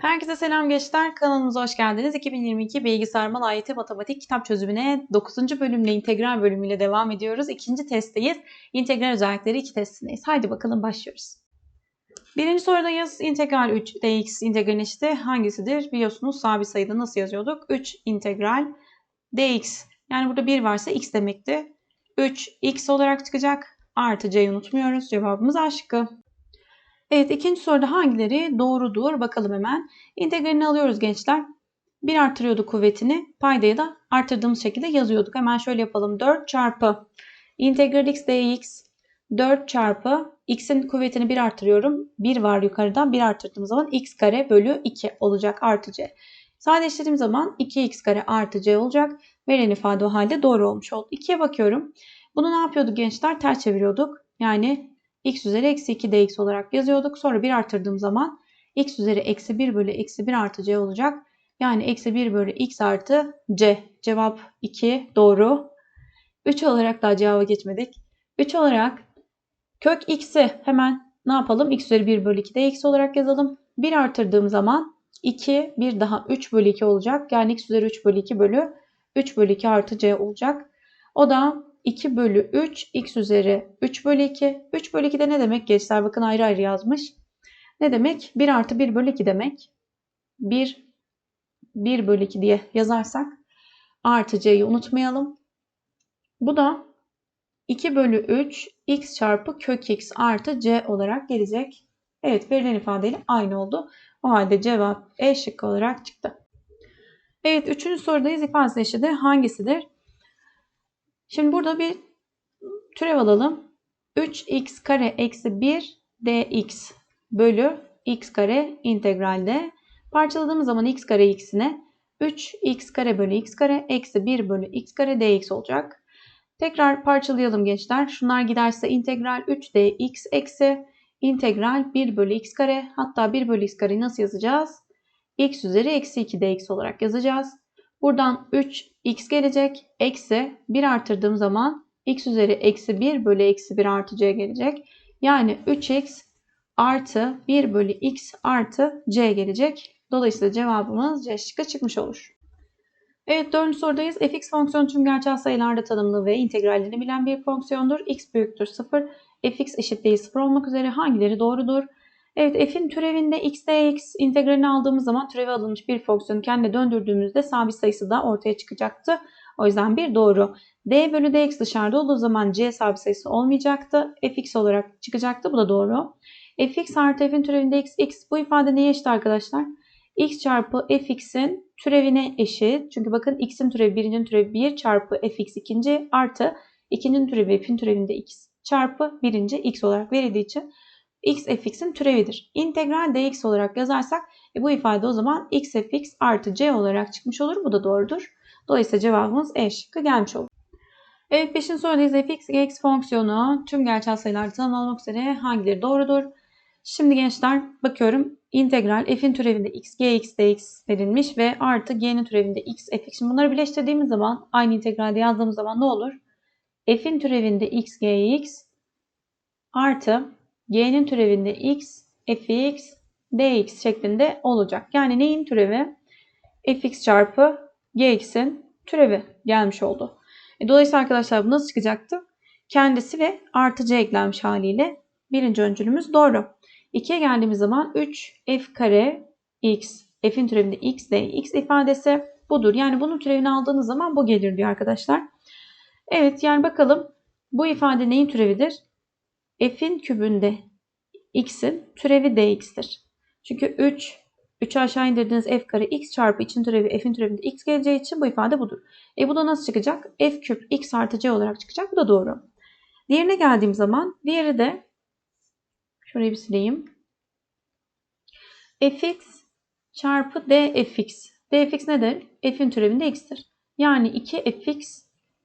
Herkese selam gençler. Kanalımıza hoş geldiniz. 2022 Bilgisayar Malayeti Matematik Kitap Çözümüne 9. bölümle integral bölümüyle devam ediyoruz. İkinci testteyiz. İntegral özellikleri 2 testindeyiz. Haydi bakalım başlıyoruz. Birinci sorudayız. İntegral 3 dx integral eşiti hangisidir? Biliyorsunuz sabit sayıda nasıl yazıyorduk? 3 integral dx. Yani burada 1 varsa x demekti. 3 x olarak çıkacak. Artı c'yi unutmuyoruz. Cevabımız A şıkkı. Evet ikinci soruda hangileri doğrudur bakalım hemen. İntegralini alıyoruz gençler. 1 artırıyorduk kuvvetini. Paydayı da artırdığımız şekilde yazıyorduk. Hemen şöyle yapalım. 4 çarpı integral x dx 4 çarpı x'in kuvvetini 1 artırıyorum. 1 var yukarıda. 1 artırdığım zaman x kare bölü 2 olacak artı c. Sadeleştirdiğim zaman 2x kare artı c olacak. Verilen ifade o halde doğru olmuş oldu. 2'ye bakıyorum. Bunu ne yapıyorduk gençler? Ters çeviriyorduk. Yani x üzeri eksi 2 dx olarak yazıyorduk. Sonra 1 artırdığım zaman x üzeri eksi 1 bölü eksi 1 artı c olacak. Yani eksi 1 bölü x artı c. Cevap 2 doğru. 3 olarak daha cevaba geçmedik. 3 olarak kök x'i hemen ne yapalım? x üzeri 1 bölü 2 dx olarak yazalım. 1 artırdığım zaman 2 bir daha 3 bölü 2 olacak. Yani x üzeri 3 bölü 2 bölü 3 bölü 2 artı c olacak. O da 2 bölü 3 x üzeri 3 bölü 2. 3 bölü 2 de ne demek gençler? Bakın ayrı ayrı yazmış. Ne demek? 1 artı 1 bölü 2 demek. 1, 1 bölü 2 diye yazarsak artı c'yi unutmayalım. Bu da 2 bölü 3 x çarpı kök x artı c olarak gelecek. Evet verilen ifadeyle aynı oldu. O halde cevap E şıkkı olarak çıktı. Evet üçüncü sorudayız. İfade eşidi hangisidir? Şimdi burada bir türev alalım. 3x kare eksi 1 dx bölü x kare integralde. Parçaladığımız zaman x kare x'ine 3x kare bölü x kare eksi 1 bölü x kare dx olacak. Tekrar parçalayalım gençler. Şunlar giderse integral 3 dx eksi integral 1 bölü x kare hatta 1 bölü x kareyi nasıl yazacağız? x üzeri eksi 2 dx olarak yazacağız. Buradan 3x gelecek. Eksi 1 artırdığım zaman x üzeri eksi 1 bölü eksi 1 artı c gelecek. Yani 3x artı 1 bölü x artı c gelecek. Dolayısıyla cevabımız C şıkkı çıkmış olur. Evet dördüncü sorudayız. fx fonksiyonu tüm gerçel sayılarda tanımlı ve integrallerini bilen bir fonksiyondur. x büyüktür 0, fx eşit değil 0 olmak üzere hangileri doğrudur? Evet f'in türevinde x dx integralini aldığımız zaman türevi alınmış bir fonksiyonu kendine döndürdüğümüzde sabit sayısı da ortaya çıkacaktı. O yüzden bir doğru. d bölü dx dışarıda olduğu zaman c sabit sayısı olmayacaktı. fx olarak çıkacaktı. Bu da doğru. fx artı f'in türevinde x, x bu ifade neye eşit arkadaşlar? x çarpı fx'in türevine eşit. Çünkü bakın x'in türevi birincinin türevi 1 çarpı fx ikinci artı ikincinin türevi f'in türevinde x çarpı birinci x olarak verildiği için x fx'in türevidir. İntegral dx olarak yazarsak e, bu ifade o zaman x fx artı c olarak çıkmış olur. Bu da doğrudur. Dolayısıyla cevabımız E şıkkı gelmiş olur. Evet 5. sorudayız. fx gx fonksiyonu tüm gerçel sayılarda tanımlanmak üzere hangileri doğrudur? Şimdi gençler bakıyorum. İntegral f'in türevinde x, gx, dx verilmiş ve artı g'nin türevinde x, fx. Şimdi bunları birleştirdiğimiz zaman aynı integralde yazdığımız zaman ne olur? f'in türevinde x, gx artı y'nin türevinde x, fx, dx şeklinde olacak. Yani neyin türevi? fx çarpı gx'in türevi gelmiş oldu. E, dolayısıyla arkadaşlar bu nasıl çıkacaktı? Kendisi ve artı c eklenmiş haliyle birinci öncülümüz doğru. 2'ye geldiğimiz zaman 3 f kare x, f'in türevinde x dx ifadesi budur. Yani bunun türevini aldığınız zaman bu gelir diyor arkadaşlar. Evet yani bakalım bu ifade neyin türevidir? F'in kübünde x'in türevi dx'tir. Çünkü 3 3'ü aşağı indirdiğiniz f kare x çarpı için türevi f'in türevinde x geleceği için bu ifade budur. E bu da nasıl çıkacak? f küp x artı c olarak çıkacak. Bu da doğru. Diğerine geldiğim zaman diğeri de şurayı bir sileyim. fx çarpı dfx. dfx nedir? f'in türevinde x'tir. Yani 2fx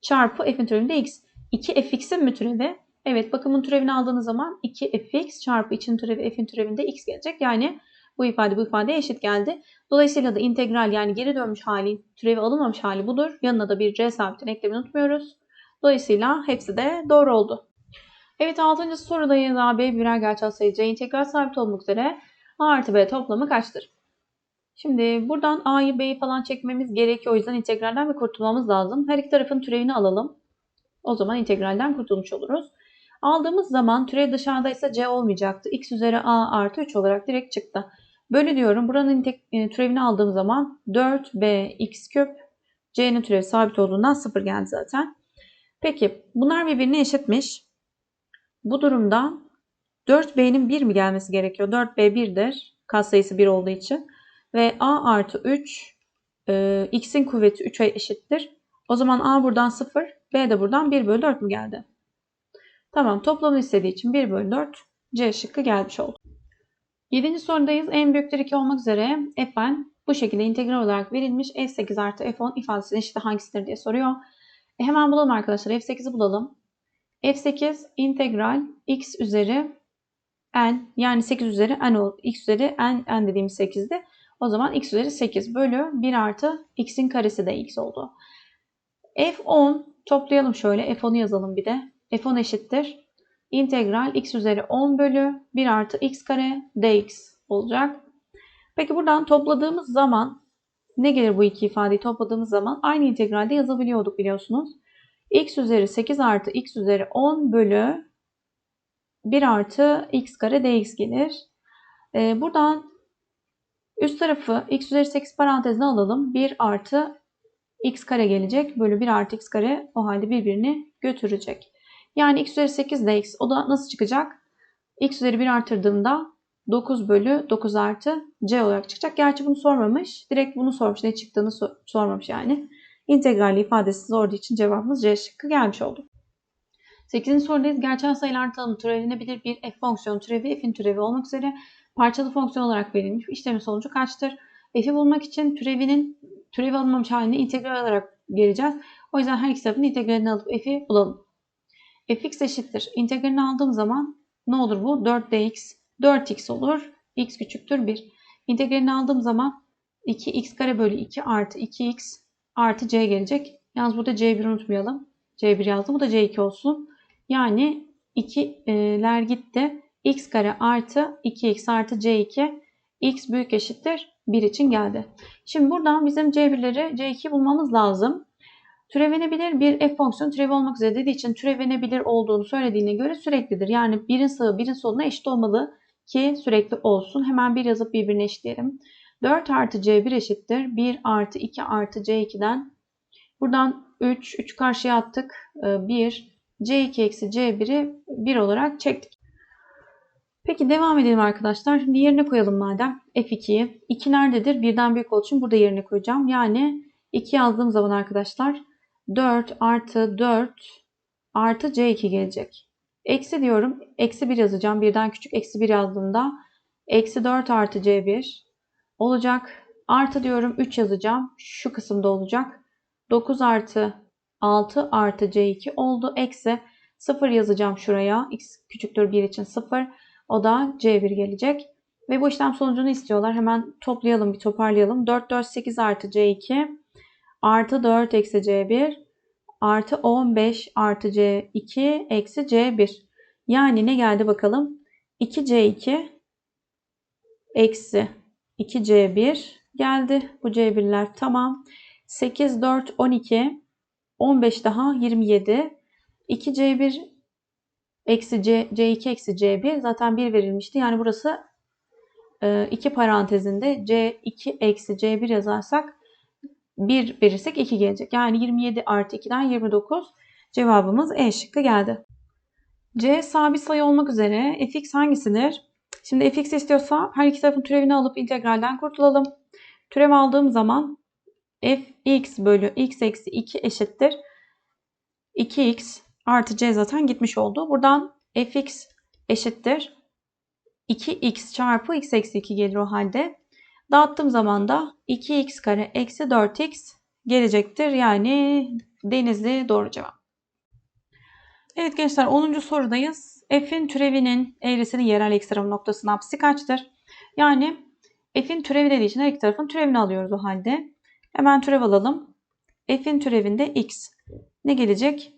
çarpı f'in türevinde x. 2fx'in mi türevi? Evet bakımın türevini aldığınız zaman 2fx çarpı için türevi f'in türevinde x gelecek. Yani bu ifade bu ifadeye eşit geldi. Dolayısıyla da integral yani geri dönmüş hali, türevi alınmamış hali budur. Yanına da bir c sabitini eklemeyi unutmuyoruz. Dolayısıyla hepsi de doğru oldu. Evet 6. sorudayız. A, B birer gerçel sayı C integral sabit olmak üzere A artı B toplamı kaçtır? Şimdi buradan A'yı B'yi falan çekmemiz gerekiyor. O yüzden integralden bir kurtulmamız lazım. Her iki tarafın türevini alalım. O zaman integralden kurtulmuş oluruz. Aldığımız zaman türev dışarıdaysa C olmayacaktı. X üzeri A artı 3 olarak direkt çıktı. Bölü diyorum. Buranın e, türevini aldığım zaman 4B x küp C'nin türevi sabit olduğundan 0 geldi zaten. Peki bunlar birbirine eşitmiş. Bu durumda 4B'nin 1 mi gelmesi gerekiyor? 4B 1'dir. Katsayısı 1 olduğu için. Ve A artı 3 e, X'in kuvveti 3'e eşittir. O zaman A buradan 0, B de buradan 1 bölü 4 mü geldi? Tamam toplamı istediği için 1 bölü 4 C şıkkı gelmiş oldu. 7. sorudayız. En büyüktür 2 olmak üzere fn bu şekilde integral olarak verilmiş f8 artı f10 ifadesinin eşiti hangisidir diye soruyor. E hemen bulalım arkadaşlar. f8'i bulalım. f8 integral x üzeri n yani 8 üzeri n oldu. x üzeri n, n dediğimiz 8'di. O zaman x üzeri 8 bölü 1 artı x'in karesi de x oldu. f10 toplayalım şöyle. f10'u yazalım bir de. F10 eşittir. İntegral x üzeri 10 bölü 1 artı x kare dx olacak. Peki buradan topladığımız zaman ne gelir bu iki ifadeyi topladığımız zaman aynı integralde yazabiliyorduk biliyorsunuz. x üzeri 8 artı x üzeri 10 bölü 1 artı x kare dx gelir. Ee, buradan üst tarafı x üzeri 8 parantezine alalım. 1 artı x kare gelecek. Bölü 1 artı x kare o halde birbirini götürecek. Yani x üzeri 8 dx o da nasıl çıkacak? x üzeri 1 artırdığımda 9 bölü 9 artı c olarak çıkacak. Gerçi bunu sormamış. Direkt bunu sormuş. Ne çıktığını sormamış yani. İntegralli ifadesi sorduğu için cevabımız C şıkkı gelmiş oldu. 8. sorudayız. Gerçel sayılar tanımı türevilenebilir bir f fonksiyonu türevi f'in türevi olmak üzere parçalı fonksiyon olarak verilmiş. İşlemin sonucu kaçtır? F'i bulmak için türevinin türevi alınmamış halini integral olarak geleceğiz. O yüzden her iki tarafın integralini alıp f'i bulalım. Fx eşittir. İntegralini aldığım zaman ne olur bu? 4dx 4x olur. x küçüktür 1. İntegralini aldığım zaman 2x kare bölü 2 artı 2x artı c gelecek. Yalnız burada c1 unutmayalım. c1 yazdım. Bu da c2 olsun. Yani 2'ler gitti. x kare artı 2x artı c2 x büyük eşittir 1 için geldi. Şimdi buradan bizim c1'leri c2 bulmamız lazım. Türevenebilir bir f fonksiyon türevi olmak üzere dediği için türevenebilir olduğunu söylediğine göre süreklidir. Yani birin sağı birin soluna eşit olmalı ki sürekli olsun. Hemen bir yazıp birbirine eşitleyelim. 4 artı c1 eşittir. 1 artı 2 artı c2'den buradan 3, 3 karşıya attık. 1, c2 eksi c1'i 1 olarak çektik. Peki devam edelim arkadaşlar. Şimdi yerine koyalım madem f2'yi. 2 nerededir? Birden büyük olduğu için burada yerine koyacağım. Yani 2 yazdığım zaman arkadaşlar 4 artı 4 artı c2 gelecek. Eksi diyorum. Eksi 1 yazacağım. Birden küçük eksi 1 yazdığımda eksi 4 artı C1 olacak. Artı diyorum 3 yazacağım. Şu kısımda olacak. 9 artı 6 artı C2 oldu. Eksi 0 yazacağım şuraya. X küçüktür 1 için 0. O da C1 gelecek. Ve bu işlem sonucunu istiyorlar. Hemen toplayalım bir toparlayalım. 4 4 8 artı C2 artı 4 eksi C1 artı 15 artı C2 eksi C1. Yani ne geldi bakalım? 2C2 eksi 2C1 geldi. Bu C1'ler tamam. 8, 4, 12, 15 daha 27. 2C1 eksi C, C2 eksi C1 zaten 1 verilmişti. Yani burası 2 e, parantezinde C2 eksi C1 yazarsak 1 verirsek 2 gelecek. Yani 27 artı 2'den 29 cevabımız E şıkkı geldi. C sabit sayı olmak üzere fx hangisidir? Şimdi fx istiyorsa her iki tarafın türevini alıp integralden kurtulalım. Türev aldığım zaman fx bölü x eksi 2 eşittir. 2x artı c zaten gitmiş oldu. Buradan fx eşittir. 2x çarpı x eksi 2 gelir o halde. Dağıttığım zaman da 2x kare eksi 4x gelecektir. Yani denizli doğru cevap. Evet gençler 10. sorudayız. F'in türevinin eğrisinin yerel ekstrem noktasının apsisi kaçtır? Yani F'in türevi dediği için her iki tarafın türevini alıyoruz o halde. Hemen türev alalım. F'in türevinde x. Ne gelecek?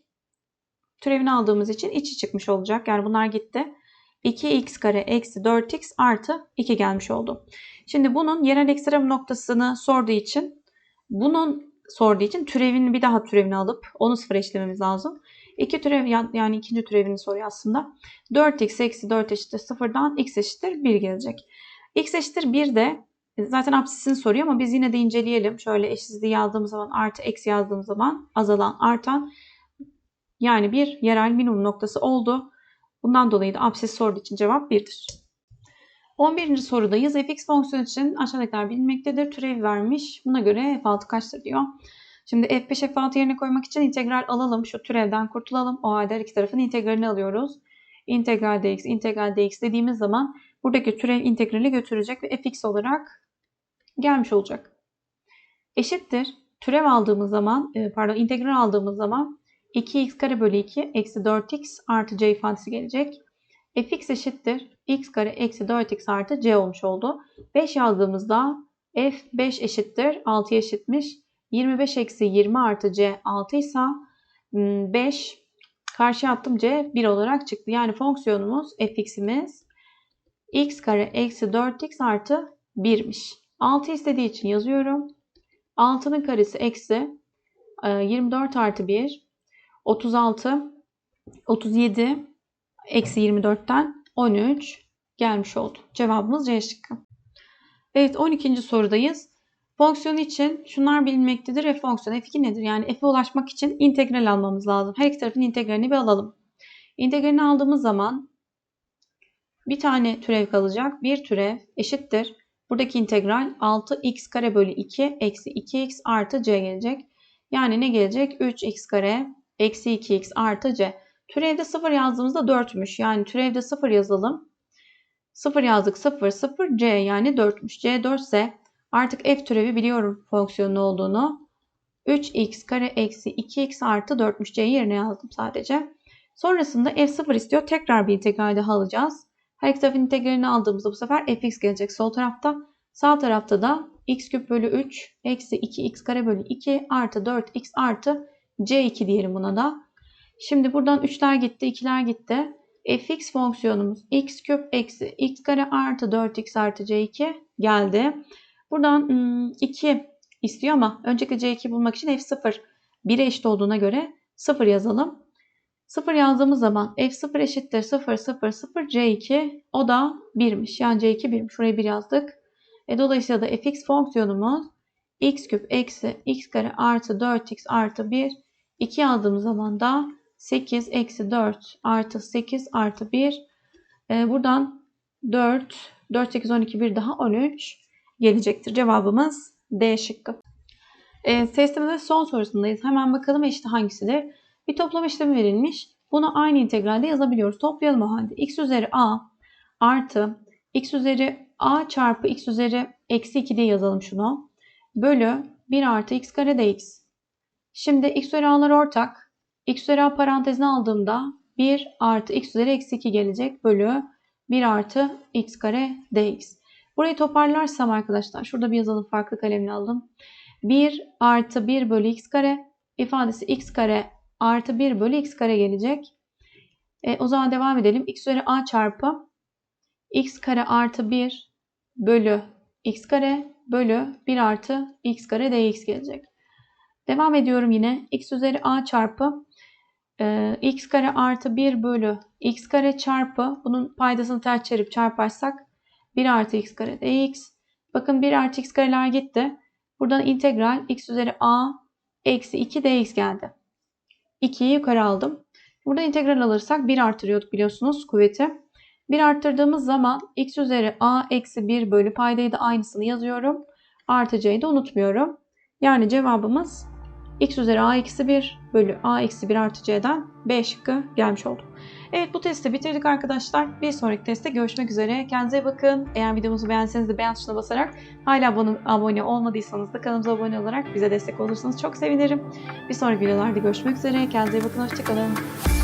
Türevini aldığımız için içi çıkmış olacak. Yani bunlar gitti. 2x kare eksi 4x artı 2 gelmiş oldu. Şimdi bunun yerel ekstrem noktasını sorduğu için bunun sorduğu için türevini bir daha türevini alıp onu sıfır eşlememiz lazım. İki türev yani ikinci türevini soruyor aslında. 4x eksi 4 eşittir sıfırdan x eşittir 1 gelecek. x eşittir 1 de zaten absisini soruyor ama biz yine de inceleyelim. Şöyle eşitsizliği yazdığımız zaman artı eksi yazdığımız zaman azalan artan yani bir yerel minimum noktası oldu. Bundan dolayı da absis sorduğu için cevap 1'dir. 11. sorudayız. fx fonksiyon için aşağıdakiler bilinmektedir. Türev vermiş. Buna göre f6 kaçtır diyor. Şimdi f5 f6 yerine koymak için integral alalım. Şu türevden kurtulalım. O halde iki tarafın integralini alıyoruz. İntegral dx, integral dx dediğimiz zaman buradaki türev integrali götürecek ve fx olarak gelmiş olacak. Eşittir. Türev aldığımız zaman, e, pardon integral aldığımız zaman 2x kare bölü 2 eksi 4x artı c ifadesi gelecek. fx eşittir. x kare eksi 4x artı c olmuş oldu. 5 yazdığımızda f5 eşittir. 6'ya eşitmiş. 25 eksi 20 artı c 6 ise 5 karşıya attım c 1 olarak çıktı. Yani fonksiyonumuz fx'imiz x kare eksi 4x artı 1'miş. 6 istediği için yazıyorum. 6'nın karesi eksi 24 artı 1 36 37 eksi 24'ten 13 gelmiş oldu. Cevabımız C şıkkı. Evet 12. sorudayız. Fonksiyon için şunlar bilinmektedir. F fonksiyonu F2 nedir? Yani F'e ulaşmak için integral almamız lazım. Her iki tarafın integralini bir alalım. İntegralini aldığımız zaman bir tane türev kalacak. Bir türev eşittir. Buradaki integral 6x kare bölü 2 eksi 2x artı c gelecek. Yani ne gelecek? 3x kare eksi 2x artı c. Türevde 0 yazdığımızda 4'müş. Yani türevde 0 yazalım. 0 yazdık 0 0 c yani 4'müş. c 4 ise artık f türevi biliyorum fonksiyonun olduğunu. 3x kare eksi 2x artı 4'müş. c yerine yazdım sadece. Sonrasında f0 istiyor. Tekrar bir integral daha alacağız. Her iki tarafın integralini aldığımızda bu sefer fx gelecek sol tarafta. Sağ tarafta da x küp bölü 3 eksi 2x kare bölü 2 artı 4x artı c2 diyelim buna da. Şimdi buradan 3'ler gitti 2'ler gitti. fx fonksiyonumuz x küp eksi x kare artı 4x artı c2 geldi. Buradan 2 istiyor ama öncelikle c2 bulmak için f0 1'e eşit olduğuna göre 0 yazalım. 0 yazdığımız zaman f0 eşittir 0 0 0 c2 o da 1'miş. Yani c2 1'miş. Şuraya 1 yazdık. E, dolayısıyla da fx fonksiyonumuz x küp eksi x kare artı 4x artı 1 2 yazdığımız zaman da 8 eksi 4 artı 8 artı 1 e, buradan 4 4 8 12 1 daha 13 gelecektir. Cevabımız D şıkkı. E, testimizin son sorusundayız. Hemen bakalım eşit hangisidir? Bir toplama işlemi verilmiş. Bunu aynı integralde yazabiliyoruz. Toplayalım o halde. x üzeri a artı x üzeri a çarpı x üzeri eksi 2 diye yazalım şunu. Bölü 1 artı x kare dx. Şimdi x üzeri ortak. x üzeri a parantezine aldığımda 1 artı x üzeri eksi 2 gelecek. Bölü 1 artı x kare dx. Burayı toparlarsam arkadaşlar şurada bir yazalım farklı kalemle aldım. 1 artı 1 bölü x kare ifadesi x kare artı 1 bölü x kare gelecek. E, o zaman devam edelim. x üzeri a çarpı x kare artı 1 bölü x kare bölü 1 artı x kare dx gelecek. Devam ediyorum yine. x üzeri a çarpı e, x kare artı 1 bölü x kare çarpı bunun paydasını ters çevirip çarparsak 1 artı x kare dx. Bakın 1 artı x kareler gitti. Buradan integral x üzeri a eksi 2 dx geldi. 2'yi yukarı aldım. Burada integral alırsak 1 artırıyorduk biliyorsunuz kuvveti. 1 arttırdığımız zaman x üzeri a eksi 1 bölü paydayı da aynısını yazıyorum. Artı c'yi de unutmuyorum. Yani cevabımız x üzeri a eksi 1 bölü a eksi 1 artı c'den B şıkkı gelmiş oldu. Evet bu testi bitirdik arkadaşlar. Bir sonraki testte görüşmek üzere. Kendinize bakın. Eğer videomuzu beğenseniz de beğen tuşuna basarak hala abone, abone olmadıysanız da kanalımıza abone olarak bize destek olursanız çok sevinirim. Bir sonraki videolarda görüşmek üzere. Kendinize bakın. Hoşçakalın.